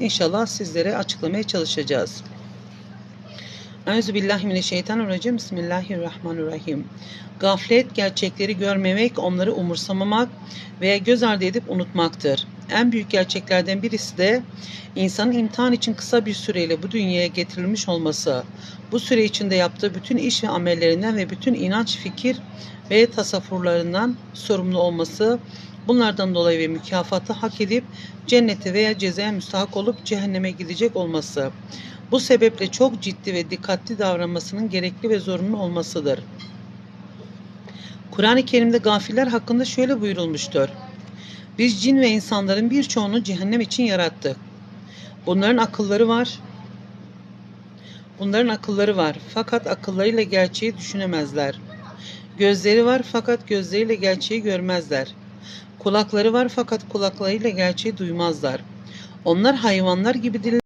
İnşallah sizlere açıklamaya çalışacağız. Euzubillahimineşşeytanirracim. Bismillahirrahmanirrahim. Gaflet, gerçekleri görmemek, onları umursamamak veya göz ardı edip unutmaktır. En büyük gerçeklerden birisi de insanın imtihan için kısa bir süreyle bu dünyaya getirilmiş olması. Bu süre içinde yaptığı bütün iş ve amellerinden ve bütün inanç, fikir ve tasavvurlarından sorumlu olması. Bunlardan dolayı ve mükafatı hak edip cennete veya cezaya müstahak olup cehenneme gidecek olması. Bu sebeple çok ciddi ve dikkatli davranmasının gerekli ve zorunlu olmasıdır. Kur'an-ı Kerim'de gafiller hakkında şöyle buyurulmuştur. Biz cin ve insanların birçoğunu cehennem için yarattık. Bunların akılları var. Bunların akılları var fakat akıllarıyla gerçeği düşünemezler. Gözleri var fakat gözleriyle gerçeği görmezler. Kulakları var fakat kulaklarıyla gerçeği duymazlar. Onlar hayvanlar gibidirler.